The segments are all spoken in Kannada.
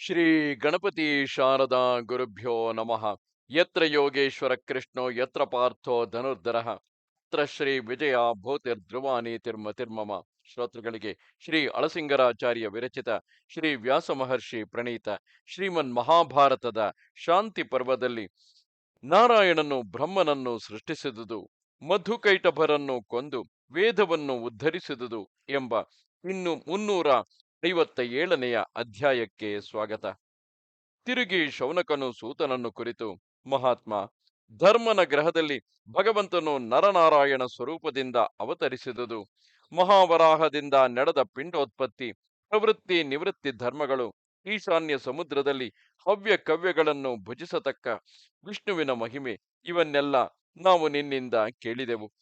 ಶ್ರೀ ಗಣಪತಿ ಶಾರದಾ ಗುರುಭ್ಯೋ ನಮಃ. ಯತ್ರ ಯೋಗೇಶ್ವರ ಕೃಷ್ಣೋ, ಯತ್ರ ಪಾರ್ಥೋ ಧನುರ್ಧರ. ಯತ್ರ ಶ್ರೀ ವಿಜಯ ಭೂತಿರ್ಧ್ರುವಾನಿ ತಿರ್ಮ ತಿರ್ಮಮ. ಶ್ರೋತೃಗಳಿಗೆ ಶ್ರೀ ಅಳಸಿಂಗರಾಚಾರ್ಯ ವಿರಚಿತ ಶ್ರೀ ವ್ಯಾಸ ಮಹರ್ಷಿ ಪ್ರಣೀತ ಶ್ರೀಮನ್ ಮಹಾಭಾರತದ ಶಾಂತಿ ಪರ್ವದಲ್ಲಿ ನಾರಾಯಣನು ಬ್ರಹ್ಮನನ್ನು ಸೃಷ್ಟಿಸಿದುದು, ಮಧುಕೈಟಭರನ್ನು ಕೊಂದು ವೇದವನ್ನು ಉದ್ಧರಿಸಿದುದು ಎಂಬ ಇನ್ನು ಮುನ್ನೂರ ಐವತ್ತ ಏಳನೆಯ ಅಧ್ಯಾಯಕ್ಕೆ ಸ್ವಾಗತ. ತಿರುಗಿ ಶೌನಕನು ಸೂತನನ್ನು ಕುರಿತು, ಮಹಾತ್ಮ, ಧರ್ಮನ ಗ್ರಹದಲ್ಲಿ ಭಗವಂತನು ನರನಾರಾಯಣ ಸ್ವರೂಪದಿಂದ ಅವತರಿಸಿದುದು. ಮಹಾವರಾಹದಿಂದ ನಡೆದ ಪಿಂಡೋತ್ಪತ್ತಿ, ಪ್ರವೃತ್ತಿ ನಿವೃತ್ತಿ ಧರ್ಮಗಳು, ಈಶಾನ್ಯ ಸಮುದ್ರದಲ್ಲಿ ಹವ್ಯ ಕವ್ಯಗಳನ್ನು ಭುಜಿಸತಕ್ಕ ವಿಷ್ಣುವಿನ ಮಹಿಮೆ, ಇವನ್ನೆಲ್ಲ ನಾವು ನಿನ್ನಿಂದ ಕೇಳಿದೆವು.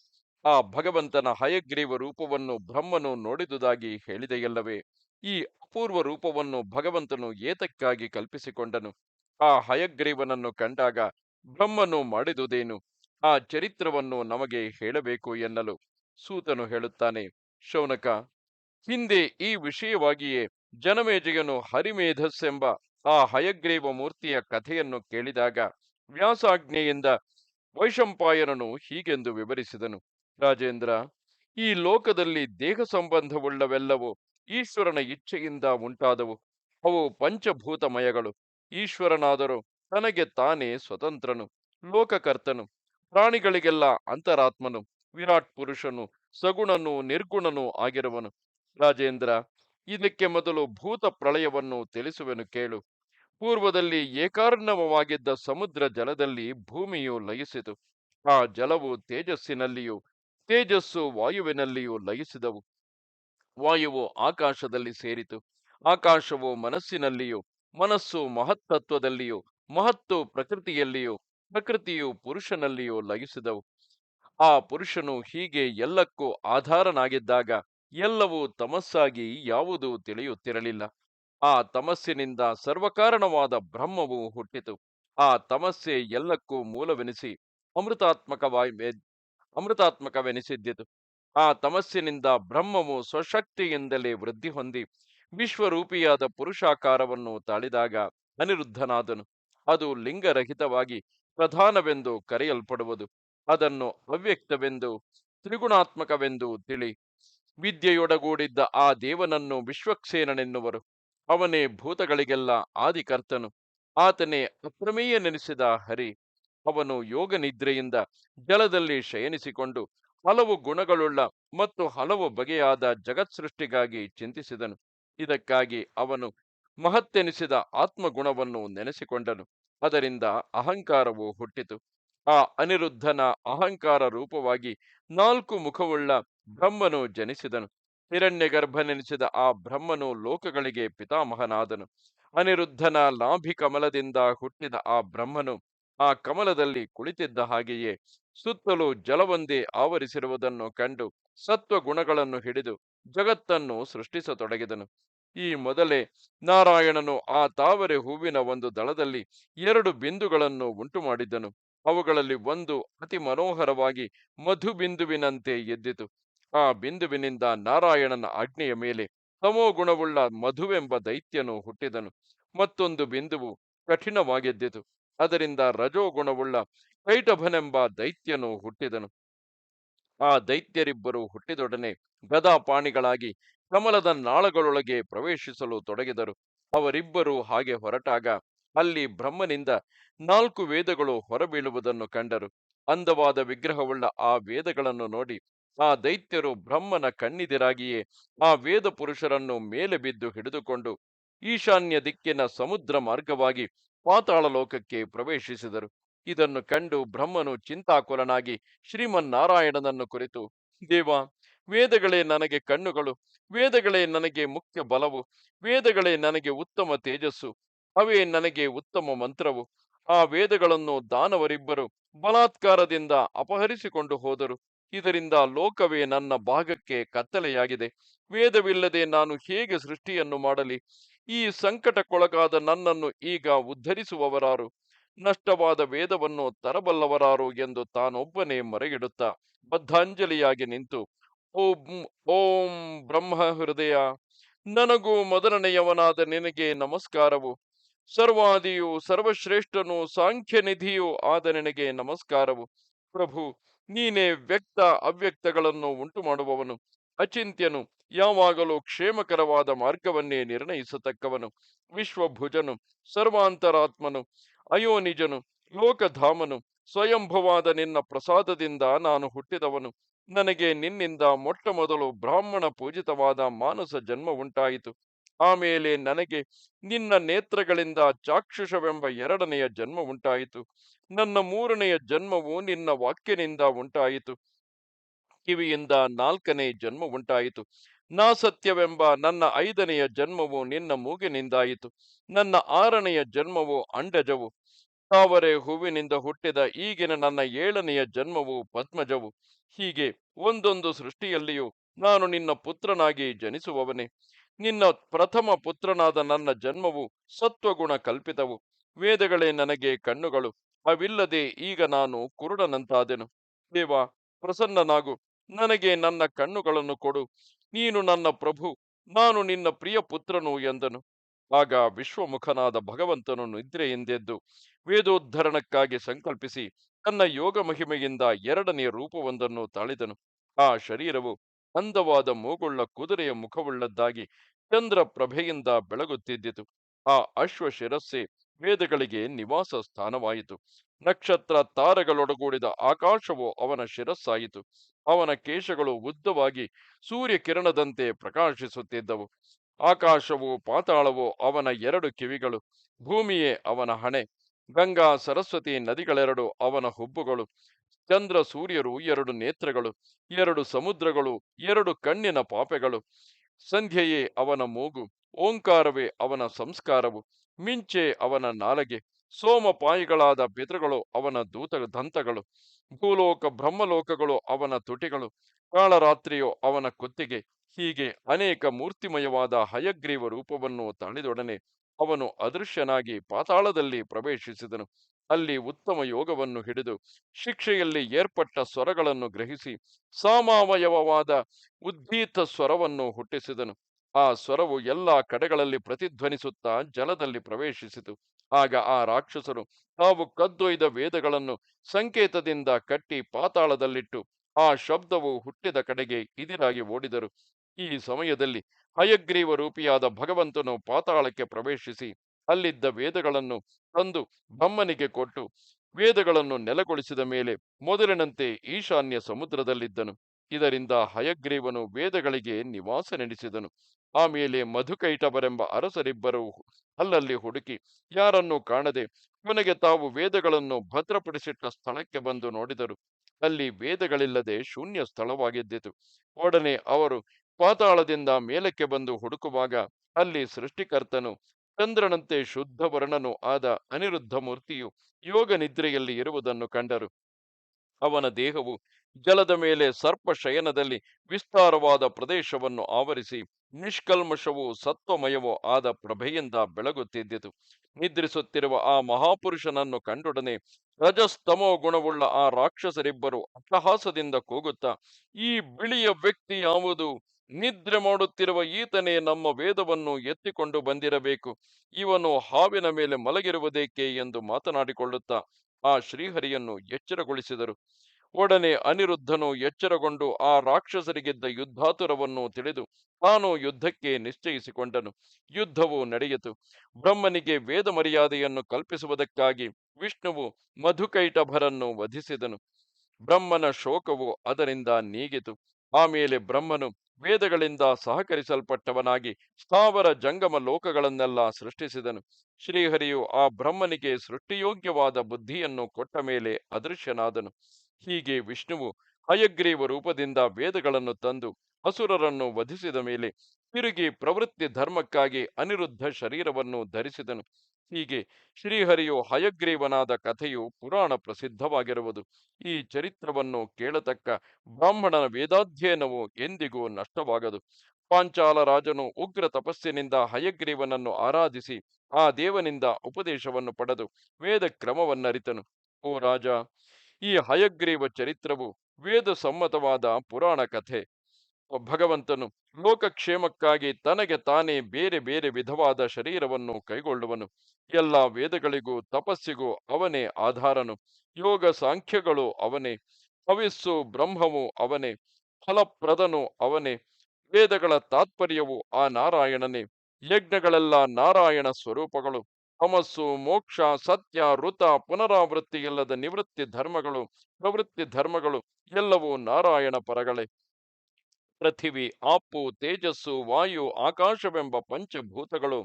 ಆ ಭಗವಂತನ ಹಯಗ್ರೀವ ರೂಪವನ್ನು ಬ್ರಹ್ಮನು ನೋಡಿದುದಾಗಿ ಹೇಳಿದೆಯಲ್ಲವೇ? ಈ ಅಪೂರ್ವ ರೂಪವನ್ನು ಭಗವಂತನು ಏತಕ್ಕಾಗಿ ಕಲ್ಪಿಸಿಕೊಂಡನು? ಆ ಹಯಗ್ರೀವನನ್ನು ಕಂಡಾಗ ಬ್ರಹ್ಮನು ಮಾಡಿದುದೇನು? ಆ ಚರಿತ್ರವನ್ನು ನಮಗೆ ಹೇಳಬೇಕು ಎನ್ನಲು ಸೂತನು ಹೇಳುತ್ತಾನೆ, ಶೌನಕ. ಹಿಂದೆ ಈ ವಿಷಯವಾಗಿಯೇ ಜನಮೇಜಯನು ಹರಿಮೇಧಸ್ಸೆಂಬ ಆ ಹಯಗ್ರೀವ ಮೂರ್ತಿಯ ಕಥೆಯನ್ನು ಕೇಳಿದಾಗ ವ್ಯಾಸಾಜ್ಞೆಯಿಂದ ವೈಶಂಪಾಯನನು ಹೀಗೆಂದು ವಿವರಿಸಿದನು. ರಾಜೇಂದ್ರ, ಈ ಲೋಕದಲ್ಲಿ ದೇಹ ಸಂಬಂಧವುಳ್ಳವೆಲ್ಲವೂ ಈಶ್ವರನ ಇಚ್ಛೆಯಿಂದ ಉಂಟಾದವು. ಅವು ಪಂಚಭೂತಮಯಗಳು. ಈಶ್ವರನಾದರೂ ತನಗೆ ತಾನೇ ಸ್ವತಂತ್ರನು, ಲೋಕಕರ್ತನು, ಪ್ರಾಣಿಗಳಿಗೆಲ್ಲ ಅಂತರಾತ್ಮನು, ವಿರಾಟ್ ಪುರುಷನು, ಸಗುಣನು ನಿರ್ಗುಣನು ಆಗಿರುವನು. ರಾಜೇಂದ್ರ, ಇದಕ್ಕೆ ಮೊದಲು ಭೂತ ಪ್ರಳಯವನ್ನು ತಿಳಿಸುವೆನು ಕೇಳು. ಪೂರ್ವದಲ್ಲಿ ಏಕಾರ್ಣವವಾಗಿದ್ದ ಸಮುದ್ರ ಜಲದಲ್ಲಿ ಭೂಮಿಯು ಲಯಿಸಿತು. ಆ ಜಲವು ತೇಜಸ್ಸಿನಲ್ಲಿಯೂ, ತೇಜಸ್ಸು ವಾಯುವಿನಲ್ಲಿಯೂ ಲಯಿಸಿದವು. ವಾಯುವು ಆಕಾಶದಲ್ಲಿ ಸೇರಿತು. ಆಕಾಶವು ಮನಸ್ಸಿನಲ್ಲಿಯೂ, ಮನಸ್ಸು ಮಹತ್ತತ್ವದಲ್ಲಿಯೂ ಮಹತ್ತು ಪ್ರಕೃತಿಯಲ್ಲಿಯೂ, ಪ್ರಕೃತಿಯು ಪುರುಷನಲ್ಲಿಯೂ ಲಗಿಸಿದವು ಆ ಪುರುಷನು ಹೀಗೆ ಎಲ್ಲಕ್ಕೂ ಆಧಾರನಾಗಿದ್ದಾಗ ಎಲ್ಲವೂ ತಮಸ್ಸಾಗಿ ಯಾವುದೂ ತಿಳಿಯುತ್ತಿರಲಿಲ್ಲ. ಆ ತಮಸ್ಸಿನಿಂದ ಸರ್ವಕಾರಣವಾದ ಬ್ರಹ್ಮವು ಹುಟ್ಟಿತು. ಆ ತಮಸ್ಸೆ ಎಲ್ಲಕ್ಕೂ ಮೂಲವೆನಿಸಿ ಅಮೃತಾತ್ಮಕವಾಗಿ ಅಮೃತಾತ್ಮಕವೆನಿಸಿದ್ದಿತು. ಆ ತಮಸ್ಸಿನಿಂದ ಬ್ರಹ್ಮವು ಸ್ವಶಕ್ತಿಯಿಂದಲೇ ವೃದ್ಧಿ ಹೊಂದಿ ವಿಶ್ವರೂಪಿಯಾದ ಪುರುಷಾಕಾರವನ್ನು ತಾಳಿದಾಗ ಅನಿರುದ್ಧನಾದನು. ಅದು ಲಿಂಗರಹಿತವಾಗಿ ಪ್ರಧಾನವೆಂದು ಕರೆಯಲ್ಪಡುವುದು. ಅದನ್ನು ಅವ್ಯಕ್ತವೆಂದು, ತ್ರಿಗುಣಾತ್ಮಕವೆಂದು ತಿಳಿ ವಿದ್ಯೆಯೊಡಗೂಡಿದ್ದ ಆ ದೇವನನ್ನು ವಿಶ್ವಕ್ಸೇನನೆನ್ನುವರು. ಅವನೇ ಭೂತಗಳಿಗೆಲ್ಲ ಆದಿಕರ್ತನು. ಆತನೇ ಅಪ್ರಮೇಯನೆನಿಸಿದ ಹರಿ. ಅವನು ಯೋಗ ನಿದ್ರೆಯಿಂದ ಜಲದಲ್ಲಿ ಶಯನಿಸಿಕೊಂಡು ಹಲವು ಗುಣಗಳುಳ್ಳ ಮತ್ತು ಹಲವು ಬಗೆಯಾದ ಜಗತ್ ಸೃಷ್ಟಿಗಾಗಿ ಚಿಂತಿಸಿದನು. ಇದಕ್ಕಾಗಿ ಅವನು ಮಹತ್ತೆನಿಸಿದ ಆತ್ಮಗುಣವನ್ನು ನೆನೆಸಿಕೊಂಡನು. ಅದರಿಂದ ಅಹಂಕಾರವು ಹುಟ್ಟಿತು. ಆ ಅನಿರುದ್ಧನ ಅಹಂಕಾರ ರೂಪವಾಗಿ ನಾಲ್ಕು ಮುಖವುಳ್ಳ ಬ್ರಹ್ಮನು ಜನಿಸಿದನು. ಹಿರಣ್ಯಗರ್ಭನೆನಿಸಿದ ಆ ಬ್ರಹ್ಮನು ಲೋಕಗಳಿಗೆ ಪಿತಾಮಹನಾದನು. ಅನಿರುದ್ಧನ ಲಾಭಿ ಕಮಲದಿಂದ ಹುಟ್ಟಿದ ಆ ಬ್ರಹ್ಮನು ಆ ಕಮಲದಲ್ಲಿ ಕುಳಿತಿದ್ದ ಹಾಗೆಯೇ ಸುತ್ತಲೂ ಜಲವೊಂದೇ ಆವರಿಸಿರುವುದನ್ನು ಕಂಡು ಸತ್ವ ಗುಣಗಳನ್ನು ಹಿಡಿದು ಜಗತ್ತನ್ನು ಸೃಷ್ಟಿಸತೊಡಗಿದನು. ಈ ಮೊದಲೇ ನಾರಾಯಣನು ಆ ತಾವರೆ ಹೂವಿನ ಒಂದು ದಳದಲ್ಲಿ ಎರಡು ಬಿಂದುಗಳನ್ನು ಉಂಟು ಮಾಡಿದ್ದನು ಅವುಗಳಲ್ಲಿ ಒಂದು ಅತಿ ಮನೋಹರವಾಗಿ ಮಧು ಬಿಂದುವಿನಂತೆ ಎದ್ದಿತು. ಆ ಬಿಂದುವಿನಿಂದ ನಾರಾಯಣನ ಆಜ್ಞೆಯ ಮೇಲೆ ತಮೋ ಗುಣವುಳ್ಳ ಮಧುವೆಂಬ ದೈತ್ಯನು ಹುಟ್ಟಿದನು. ಮತ್ತೊಂದು ಬಿಂದುವು ಕಠಿಣವಾಗೆದ್ದಿತು. ಅದರಿಂದ ರಜೋಗುಣವುಳ್ಳ ಕೈಟಭನೆಂಬ ದೈತ್ಯನು ಹುಟ್ಟಿದನು. ಆ ದೈತ್ಯರಿಬ್ಬರು ಹುಟ್ಟಿದೊಡನೆ ಗದಾಪಾಣಿಗಳಾಗಿ ಕಮಲದ ನಾಳಗಳೊಳಗೆ ಪ್ರವೇಶಿಸಲು ತೊಡಗಿದರು. ಅವರಿಬ್ಬರು ಹಾಗೆ ಹೊರಟಾಗ ಅಲ್ಲಿ ಬ್ರಹ್ಮನಿಂದ ನಾಲ್ಕು ವೇದಗಳು ಹೊರಬೀಳುವುದನ್ನು ಕಂಡರು. ಅಂದವಾದ ವಿಗ್ರಹವುಳ್ಳ ಆ ವೇದಗಳನ್ನು ನೋಡಿ ಆ ದೈತ್ಯರು ಬ್ರಹ್ಮನ ಕಣ್ಣಿದಿರಾಗಿಯೇ ಆ ವೇದ ಪುರುಷರನ್ನು ಮೇಲೆ ಬಿದ್ದು ಹಿಡಿದುಕೊಂಡು ಈಶಾನ್ಯ ದಿಕ್ಕಿನ ಸಮುದ್ರ ಮಾರ್ಗವಾಗಿ ಪಾತಾಳ ಲೋಕಕ್ಕೆ ಪ್ರವೇಶಿಸಿದರು. ಇದನ್ನು ಕಂಡು ಬ್ರಹ್ಮನು ಚಿಂತಾಕುಲನಾಗಿ ಶ್ರೀಮನ್ನಾರಾಯಣನನ್ನು ಕುರಿತು, ದೇವ, ವೇದಗಳೇ ನನಗೆ ಕಣ್ಣುಗಳು, ವೇದಗಳೇ ನನಗೆ ಮುಖ್ಯ ಬಲವು, ವೇದಗಳೇ ನನಗೆ ಉತ್ತಮ ತೇಜಸ್ಸು, ಅವೇ ನನಗೆ ಉತ್ತಮ ಮಂತ್ರವು. ಆ ವೇದಗಳನ್ನು ದಾನವರಿಬ್ಬರು ಬಲಾತ್ಕಾರದಿಂದ ಅಪಹರಿಸಿಕೊಂಡು ಹೋದರು. ಇದರಿಂದ ಲೋಕವೇ ನನ್ನ ಭಾಗಕ್ಕೆ ಕತ್ತಲೆಯಾಗಿದೆ. ವೇದವಿಲ್ಲದೆ ನಾನು ಹೇಗೆ ಸೃಷ್ಟಿಯನ್ನು ಮಾಡಲಿ? ಈ ಸಂಕಟಕ್ಕೊಳಗಾದ ನನ್ನನ್ನು ಈಗ ಉದ್ಧರಿಸುವವರಾರು, ನಷ್ಟವಾದ ವೇದವನ್ನು ತರಬಲ್ಲವರಾರು ಎಂದು ತಾನೊಬ್ಬನೇ ಮರೆಗಿಡುತ್ತ ಬದ್ಧಾಂಜಲಿಯಾಗಿ ನಿಂತು, ಓಂ ಓಂ ಬ್ರಹ್ಮ ಹೃದಯ, ನನಗೂ ಮೊದಲನೆಯವನಾದ ನಿನಗೆ ನಮಸ್ಕಾರವು, ಸರ್ವಾದಿಯು ಸರ್ವಶ್ರೇಷ್ಠನು ಸಾಂಖ್ಯನಿಧಿಯೂ ಆದ ನಿನಗೆ ನಮಸ್ಕಾರವು. ಪ್ರಭು, ನೀನೇ ವ್ಯಕ್ತ ಅವ್ಯಕ್ತಗಳನ್ನು ಉಂಟು ಮಾಡುವವನು ಅಚಿಂತ್ಯನು ಯಾವಾಗಲೂ ಕ್ಷೇಮಕರವಾದ ಮಾರ್ಗವನ್ನೇ ನಿರ್ಣಯಿಸತಕ್ಕವನು. ವಿಶ್ವಭುಜನು, ಸರ್ವಾಂತರಾತ್ಮನು, ಅಯೋನಿಜನು, ಲೋಕಧಾಮನು, ಸ್ವಯಂಭವಾದ ನಿನ್ನ ಪ್ರಸಾದದಿಂದ ನಾನು ಹುಟ್ಟಿದವನು. ನನಗೆ ನಿನ್ನಿಂದ ಮೊಟ್ಟ ಮೊದಲು ಬ್ರಾಹ್ಮಣ ಪೂಜಿತವಾದ ಮಾನಸ ಜನ್ಮ ಉಂಟಾಯಿತು. ಆಮೇಲೆ ನನಗೆ ನಿನ್ನ ನೇತ್ರಗಳಿಂದ ಚಾಕ್ಷುಷವೆಂಬ ಎರಡನೆಯ ಜನ್ಮ ಉಂಟಾಯಿತು. ನನ್ನ ಮೂರನೆಯ ಜನ್ಮವು ನಿನ್ನ ವಾಕ್ಯನಿಂದ ಉಂಟಾಯಿತು. ಕಿವಿಯಿಂದ ನಾಲ್ಕನೇ ಜನ್ಮ ಉಂಟಾಯಿತು. ನಾ ಸತ್ಯವೆಂಬ ನನ್ನ ಐದನೆಯ ಜನ್ಮವು ನಿನ್ನ ಮೂಗಿನಿಂದಾಯಿತು. ನನ್ನ ಆರನೆಯ ಜನ್ಮವು ಅಂಡಜವು. ತಾವರೆ ಹೂವಿನಿಂದ ಹುಟ್ಟಿದ ಈಗಿನ ನನ್ನ ಏಳನೆಯ ಜನ್ಮವು ಪದ್ಮಜವು. ಹೀಗೆ ಒಂದೊಂದು ಸೃಷ್ಟಿಯಲ್ಲಿಯೂ ನಾನು ನಿನ್ನ ಪುತ್ರನಾಗಿ ಜನಿಸುವವನೇ. ನಿನ್ನ ಪ್ರಥಮ ಪುತ್ರನಾದ ನನ್ನ ಜನ್ಮವು ಸತ್ವಗುಣ ಕಲ್ಪಿತವು. ವೇದಗಳೇ ನನಗೆ ಕಣ್ಣುಗಳು. ಅವಿಲ್ಲದೆ ಈಗ ನಾನು ಕುರುಡನಂತಾದೆನು. ದೇವ, ಪ್ರಸನ್ನನಾಗು. ನನಗೆ ನನ್ನ ಕಣ್ಣುಗಳನ್ನು ಕೊಡು. ನೀನು ನನ್ನ ಪ್ರಭು, ನಾನು ನಿನ್ನ ಪ್ರಿಯ ಪುತ್ರನು ಎಂದನು. ಆಗ ವಿಶ್ವಮುಖನಾದ ಭಗವಂತನು ನಿದ್ರೆಯಿಂದೆದ್ದು, ವೇದೋದ್ಧರಣಕ್ಕಾಗಿ ಸಂಕಲ್ಪಿಸಿ ತನ್ನ ಯೋಗ ಮಹಿಮೆಯಿಂದ ಎರಡನೆಯ ರೂಪವೊಂದನ್ನು ತಾಳಿದನು. ಆ ಶರೀರವು ಅಂದವಾದ ಮೂಗುಳ್ಳ ಕುದುರೆಯ ಮುಖವುಳ್ಳದ್ದಾಗಿ ಚಂದ್ರ ಪ್ರಭೆಯಿಂದ ಬೆಳಗುತ್ತಿದ್ದಿತು. ಆ ಅಶ್ವ ಶಿರಸ್ಸೆ ವೇದಗಳಿಗೆ ನಿವಾಸ ಸ್ಥಾನವಾಯಿತು. ನಕ್ಷತ್ರ ತಾರಗಳೊಡಗೂಡಿದ ಆಕಾಶವು ಅವನ ಶಿರಸ್ಸಾಯಿತು. ಅವನ ಕೇಶಗಳು ಉದ್ದವಾಗಿ ಸೂರ್ಯ ಕಿರಣದಂತೆ ಪ್ರಕಾಶಿಸುತ್ತಿದ್ದವು. ಆಕಾಶವು ಪಾತಾಳವು ಅವನ ಎರಡು ಕಿವಿಗಳು, ಭೂಮಿಯೇ ಅವನ ಹಣೆ, ಗಂಗಾ, ಸರಸ್ವತಿ ನದಿಗಳೆರಡು ಅವನ ಹುಬ್ಬುಗಳು, ಚಂದ್ರ, ಸೂರ್ಯರು ಎರಡು ನೇತ್ರಗಳು, ಎರಡು ಸಮುದ್ರಗಳು, ಎರಡು ಕಣ್ಣಿನ ಪಾಪೆಗಳು. ಸಂಧ್ಯೆಯೇ ಅವನ ಮೂಗು, ಓಂಕಾರವೇ ಅವನ ಸಂಸ್ಕಾರವು. ಮಿಂಚೆ ಅವನ ನಾಲಗೆ, ಸೋಮಪಾಯಿಗಳಾದ ಬೆದರುಗಳು ಅವನ ದೂತ ದಂತಗಳು, ಭೂಲೋಕ ಬ್ರಹ್ಮಲೋಕಗಳು ಅವನ ತುಟಿಗಳು, ಕಾಳರಾತ್ರಿಯು ಅವನ ಕುತ್ತಿಗೆ, ಹೀಗೆ ಅನೇಕ ಮೂರ್ತಿಮಯವಾದ ಹಯಗ್ರೀವ ರೂಪವನ್ನು ತಳೆದೊಡನೆ ಅವನು ಅದೃಶ್ಯನಾಗಿ ಪಾತಾಳದಲ್ಲಿ ಪ್ರವೇಶಿಸಿದನು. ಅಲ್ಲಿ ಉತ್ತಮ ಯೋಗವನ್ನು ಹಿಡಿದು ಶಿಕ್ಷೆಯಲ್ಲಿ ಏರ್ಪಟ್ಟ ಸ್ವರಗಳನ್ನು ಗ್ರಹಿಸಿ ಸಾಮಾವಯವವಾದ ಉದ್ದೀತ ಸ್ವರವನ್ನು ಹುಟ್ಟಿಸಿದನು. ಆ ಸ್ವರವು ಎಲ್ಲ ಕಡೆಗಳಲ್ಲಿ ಪ್ರತಿಧ್ವನಿಸುತ್ತಾ ಜಲದಲ್ಲಿ ಪ್ರವೇಶಿಸಿತು. ಆಗ ಆ ರಾಕ್ಷಸರು ತಾವು ಕದ್ದೊಯ್ದ ವೇದಗಳನ್ನು ಸಂಕೇತದಿಂದ ಕಟ್ಟಿ ಪಾತಾಳದಲ್ಲಿಟ್ಟು ಆ ಶಬ್ದವು ಹುಟ್ಟಿದ ಕಡೆಗೆ ಇದಿರಾಗಿ ಓಡಿದರು. ಈ ಸಮಯದಲ್ಲಿ ಹಯಗ್ರೀವ ರೂಪಿಯಾದ ಭಗವಂತನು ಪಾತಾಳಕ್ಕೆ ಪ್ರವೇಶಿಸಿ ಅಲ್ಲಿದ್ದ ವೇದಗಳನ್ನು ತಂದು ಬ್ರಹ್ಮನಿಗೆ ಕೊಟ್ಟು ವೇದಗಳನ್ನು ನೆಲೆಗೊಳಿಸಿದ ಮೇಲೆ ಮೊದಲಿನಂತೆ ಈಶಾನ್ಯ ಸಮುದ್ರದಲ್ಲಿದ್ದನು. ಇದರಿಂದ ಹಯಗ್ರೀವನು ವೇದಗಳಿಗೆ ನಿವಾಸ ನಡೆಸಿದನು ಆಮೇಲೆ ಮಧುಕೈಟವರೆಂಬ ಅರಸರಿಬ್ಬರು ಅಲ್ಲಲ್ಲಿ ಹುಡುಕಿ, ಯಾರನ್ನೂ ಕಾಣದೆ ಕೊನೆಗೆ ತಾವು ವೇದಗಳನ್ನು ಭದ್ರಪಡಿಸಿಟ್ಟ ಸ್ಥಳಕ್ಕೆ ಬಂದು ನೋಡಿದರು. ಅಲ್ಲಿ ವೇದಗಳಿಲ್ಲದೆ ಶೂನ್ಯ ಸ್ಥಳವಾಗಿದ್ದಿತು. ಒಡನೆ ಅವರು ಪಾತಾಳದಿಂದ ಮೇಲಕ್ಕೆ ಬಂದು ಹುಡುಕುವಾಗ ಅಲ್ಲಿ ಸೃಷ್ಟಿಕರ್ತನು, ಚಂದ್ರನಂತೆ ಶುದ್ಧ ವರ್ಣನು ಆದ ಅನಿರುದ್ಧ ಮೂರ್ತಿಯು ಯೋಗ ನಿದ್ರೆಯಲ್ಲಿ ಇರುವುದನ್ನು ಕಂಡರು. ಅವನ ದೇಹವು ಜಲದ ಮೇಲೆ ಸರ್ಪ ಶಯನದಲ್ಲಿ ವಿಸ್ತಾರವಾದ ಪ್ರದೇಶವನ್ನು ಆವರಿಸಿ ನಿಷ್ಕಲ್ಮಶವೂ ಸತ್ವಮಯವೋ ಆದ ಪ್ರಭೆಯಿಂದ ಬೆಳಗುತ್ತಿದ್ದಿತು. ನಿದ್ರಿಸುತ್ತಿರುವ ಆ ಮಹಾಪುರುಷನನ್ನು ಕಂಡೊಡನೆ ರಜಸ್ತಮೋ ಗುಣವುಳ್ಳ ಆ ರಾಕ್ಷಸರಿಬ್ಬರು ಅಟ್ಟಹಾಸದಿಂದ ಕೂಗುತ್ತಾ, ಈ ಬಿಳಿಯ ವ್ಯಕ್ತಿ ಯಾವುದು? ನಿದ್ರೆ ಮಾಡುತ್ತಿರುವ ಈತನೇ ನಮ್ಮ ವೇದವನ್ನು ಎತ್ತಿಕೊಂಡು ಬಂದಿರಬೇಕು. ಇವನು ಹಾವಿನ ಮೇಲೆ ಮಲಗಿರುವುದೇಕೆ? ಎಂದು ಮಾತನಾಡಿಕೊಳ್ಳುತ್ತಾ ಆ ಶ್ರೀಹರಿಯನ್ನು ಎಚ್ಚರಗೊಳಿಸಿದರು. ಒಡನೆ ಅನಿರುದ್ಧನು ಎಚ್ಚರಗೊಂಡು ಆ ರಾಕ್ಷಸರಿಗಿದ್ದ ಯುದ್ಧಾತುರವನ್ನು ತಿಳಿದು ತಾನು ಯುದ್ಧಕ್ಕೆ ನಿಶ್ಚಯಿಸಿಕೊಂಡನು. ಯುದ್ಧವು ನಡೆಯಿತು. ಬ್ರಹ್ಮನಿಗೆ ವೇದ ಮರ್ಯಾದೆಯನ್ನು ಕಲ್ಪಿಸುವುದಕ್ಕಾಗಿ ವಿಷ್ಣುವು ಮಧುಕೈಟಭರನ್ನು ವಧಿಸಿದನು. ಬ್ರಹ್ಮನ ಶೋಕವು ಅದರಿಂದ ನೀಗಿತು. ಆಮೇಲೆ ಬ್ರಹ್ಮನು ವೇದಗಳಿಂದ ಸಹಕರಿಸಲ್ಪಟ್ಟವನಾಗಿ ಸ್ಥಾವರ ಜಂಗಮ ಲೋಕಗಳನ್ನೆಲ್ಲ ಸೃಷ್ಟಿಸಿದನು. ಶ್ರೀಹರಿಯು ಆ ಬ್ರಹ್ಮನಿಗೆ ಸೃಷ್ಟಿಯೋಗ್ಯವಾದ ಬುದ್ಧಿಯನ್ನು ಕೊಟ್ಟ ಮೇಲೆ ಅದೃಶ್ಯನಾದನು. ಹೀಗೆ ವಿಷ್ಣುವು ಹಯಗ್ರೀವ ರೂಪದಿಂದ ವೇದಗಳನ್ನು ತಂದು ಅಸುರರನ್ನು ವಧಿಸಿದ ಮೇಲೆ ತಿರುಗಿ ಪ್ರವೃತ್ತಿ ಧರ್ಮಕ್ಕಾಗಿ ಅನಿರುದ್ಧ ಶರೀರವನ್ನು ಧರಿಸಿದನು. ಹೀಗೆ ಶ್ರೀಹರಿಯು ಹಯಗ್ರೀವನಾದ ಕಥೆಯು ಪುರಾಣ ಪ್ರಸಿದ್ಧವಾಗಿರುವುದು. ಈ ಚರಿತ್ರವನ್ನು ಕೇಳತಕ್ಕ ಬ್ರಾಹ್ಮಣನ ವೇದಾಧ್ಯಯನವು ಎಂದಿಗೂ ನಷ್ಟವಾಗದು. ಪಾಂಚಾಲ ರಾಜನು ಉಗ್ರ ತಪಸ್ಸಿನಿಂದ ಹಯಗ್ರೀವನನ್ನು ಆರಾಧಿಸಿ ಆ ದೇವನಿಂದ ಉಪದೇಶವನ್ನು ಪಡೆದು ವೇದ ಕ್ರಮವನ್ನರಿತನು ಓ ರಾಜ ಈ ಹಯಗ್ರೀವ ಚರಿತ್ರವು ವೇದ ಸಮ್ಮತವಾದ ಪುರಾಣ ಕಥೆ. ಭಗವಂತನು ಲೋಕಕ್ಷೇಮಕ್ಕಾಗಿ ತನಗೆ ತಾನೇ ಬೇರೆ ಬೇರೆ ವಿಧವಾದ ಶರೀರವನ್ನು ಕೈಗೊಳ್ಳುವನು. ಎಲ್ಲ ವೇದಗಳಿಗೂ ತಪಸ್ಸಿಗೂ ಅವನೇ ಆಧಾರನು. ಯೋಗ ಸಾಂಖ್ಯಗಳು ಅವನೇ. ಹವಿಸ್ಸು ಬ್ರಹ್ಮವು ಅವನೇ. ಫಲಪ್ರದನು ಅವನೇ. ವೇದಗಳ ತಾತ್ಪರ್ಯವು ಆ ನಾರಾಯಣನೇ. ಯಜ್ಞಗಳೆಲ್ಲ ನಾರಾಯಣ ಸ್ವರೂಪಗಳು. ತಮಸ್ಸು, ಮೋಕ್ಷ, ಸತ್ಯ, ಋತ, ಪುನರಾವೃತ್ತಿ ಇಲ್ಲದ ನಿವೃತ್ತಿ ಧರ್ಮಗಳು, ಪ್ರವೃತ್ತಿ ಧರ್ಮಗಳು ಎಲ್ಲವೂ ನಾರಾಯಣ ಪರಗಳೇ. ಪೃಥಿವಿ, ಆಪು, ತೇಜಸ್ಸು, ವಾಯು, ಆಕಾಶವೆಂಬ ಪಂಚಭೂತಗಳು,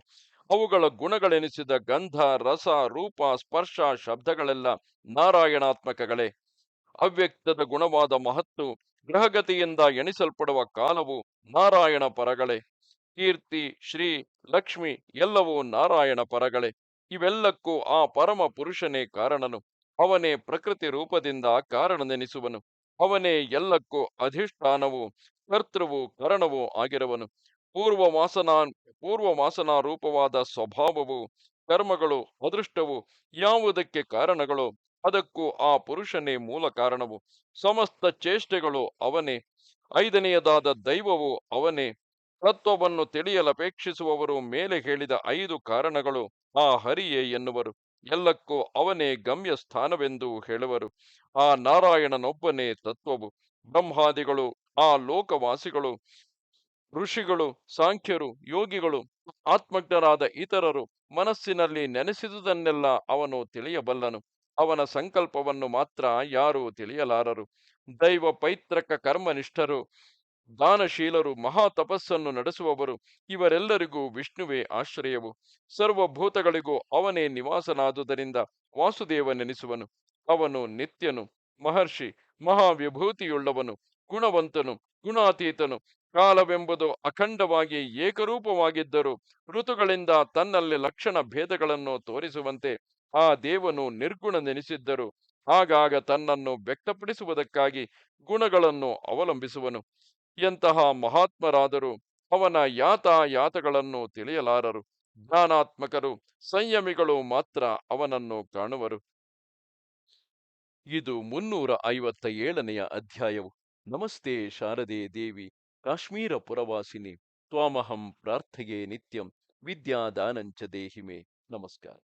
ಅವುಗಳ ಗುಣಗಳೆನಿಸಿದ ಗಂಧ, ರಸ, ರೂಪ, ಸ್ಪರ್ಶ, ಶಬ್ದಗಳೆಲ್ಲ ನಾರಾಯಣಾತ್ಮಕಗಳೇ. ಅವ್ಯಕ್ತದ ಗುಣವಾದ ಮಹತ್ತು, ಗ್ರಹಗತಿಯಿಂದ ಎಣಿಸಲ್ಪಡುವ ಕಾಲವು ನಾರಾಯಣ ಪರಗಳೇ. ಕೀರ್ತಿ, ಶ್ರೀ, ಲಕ್ಷ್ಮಿ ಎಲ್ಲವೂ ನಾರಾಯಣ ಪರಗಳೇ. ಇವೆಲ್ಲಕ್ಕೂ ಆ ಪರಮ ಪುರುಷನೇ ಕಾರಣನು. ಅವನೇ ಪ್ರಕೃತಿ ರೂಪದಿಂದ ಕಾರಣನೆನಿಸುವನು. ಅವನೇ ಎಲ್ಲಕ್ಕೂ ಅಧಿಷ್ಠಾನವು, ಕರ್ತೃವು, ಕರಣವೂ ಆಗಿರುವನು. ಪೂರ್ವ ವಾಸನಾ ಪೂರ್ವ ವಾಸನಾ ರೂಪವಾದ ಸ್ವಭಾವವು, ಕರ್ಮಗಳು, ಅದೃಷ್ಟವು ಯಾವುದಕ್ಕೆ ಕಾರಣಗಳು ಅದಕ್ಕೂ ಆ ಪುರುಷನೇ ಮೂಲ ಕಾರಣವು. ಸಮಸ್ತ ಚೇಷ್ಟೆಗಳು ಅವನೇ. ಐದನೆಯದಾದ ದೈವವು ಅವನೇ. ತತ್ವವನ್ನು ತಿಳಿಯಲಪೇಕ್ಷಿಸುವವರು ಮೇಲೆ ಹೇಳಿದ ಐದು ಕಾರಣಗಳು ಆ ಹರಿಯೇ ಎನ್ನುವರು. ಎಲ್ಲಕ್ಕೂ ಅವನೇ ಗಮ್ಯ ಸ್ಥಾನವೆಂದು ಹೇಳುವರು. ಆ ನಾರಾಯಣನೊಬ್ಬನೇ ತತ್ವವು. ಬ್ರಹ್ಮಾದಿಗಳು, ಆ ಲೋಕವಾಸಿಗಳು, ಋಷಿಗಳು, ಸಾಂಖ್ಯರು, ಯೋಗಿಗಳು, ಆತ್ಮಜ್ಞರಾದ ಇತರರು ಮನಸ್ಸಿನಲ್ಲಿ ನೆನೆಸಿದುದನ್ನೆಲ್ಲ ಅವನು ತಿಳಿಯಬಲ್ಲನು. ಅವನ ಸಂಕಲ್ಪವನ್ನು ಮಾತ್ರ ಯಾರೂ ತಿಳಿಯಲಾರರು. ದೈವ ಪೈತ್ರಕ ಕರ್ಮನಿಷ್ಠರು. ದಾನಶೀಲರು ಮಹಾ ತಪಸ್ಸನ್ನು ನಡೆಸುವವರು. ಇವರೆಲ್ಲರಿಗೂ ವಿಷ್ಣುವೇ ಆಶ್ರಯವು. ಸರ್ವಭೂತಗಳಿಗೂ ಅವನೇ ನಿವಾಸನಾದುದರಿಂದ ವಾಸುದೇವನೆನಿಸುವನು. ಅವನು ನಿತ್ಯನು, ಮಹರ್ಷಿ, ಮಹಾವಿಭೂತಿಯುಳ್ಳವನು, ಗುಣವಂತನು, ಗುಣಾತೀತನು. ಕಾಲವೆಂಬುದು ಅಖಂಡವಾಗಿ ಏಕರೂಪವಾಗಿದ್ದರೂ ಋತುಗಳಿಂದ ತನ್ನಲ್ಲಿ ಲಕ್ಷಣ ಭೇದಗಳನ್ನು ತೋರಿಸುವಂತೆ ಆ ದೇವನು ನಿರ್ಗುಣನೆನಿಸಿದ್ದರು. ಆಗಾಗ ತನ್ನನ್ನು ವ್ಯಕ್ತಪಡಿಸುವುದಕ್ಕಾಗಿ ಗುಣಗಳನ್ನು ಅವಲಂಬಿಸುವನು. ಎಂತಹ ಮಹಾತ್ಮರಾದರೂ ಅವನ ಯಾತಾಯಾತಗಳನ್ನು ತಿಳಿಯಲಾರರು. ಜ್ಞಾನಾತ್ಮಕರು, ಸಂಯಮಿಗಳು ಮಾತ್ರ ಅವನನ್ನು ಕಾಣುವರು. ಇದು ಮುನ್ನೂರ ಐವತ್ತ ಏಳನೆಯ ಅಧ್ಯಾಯವು. ನಮಸ್ತೆ ಶಾರದೆ ದೇವಿ ಕಾಶ್ಮೀರ ಪುರವಾಸಿನಿ ತ್ವಾಮಹಂ ಪ್ರಾರ್ಥೆಯೇ ನಿತ್ಯಂ. ವಿದ್ಯಾದಾನಂಚ ದೇಹಿಮೆ. ನಮಸ್ಕಾರ.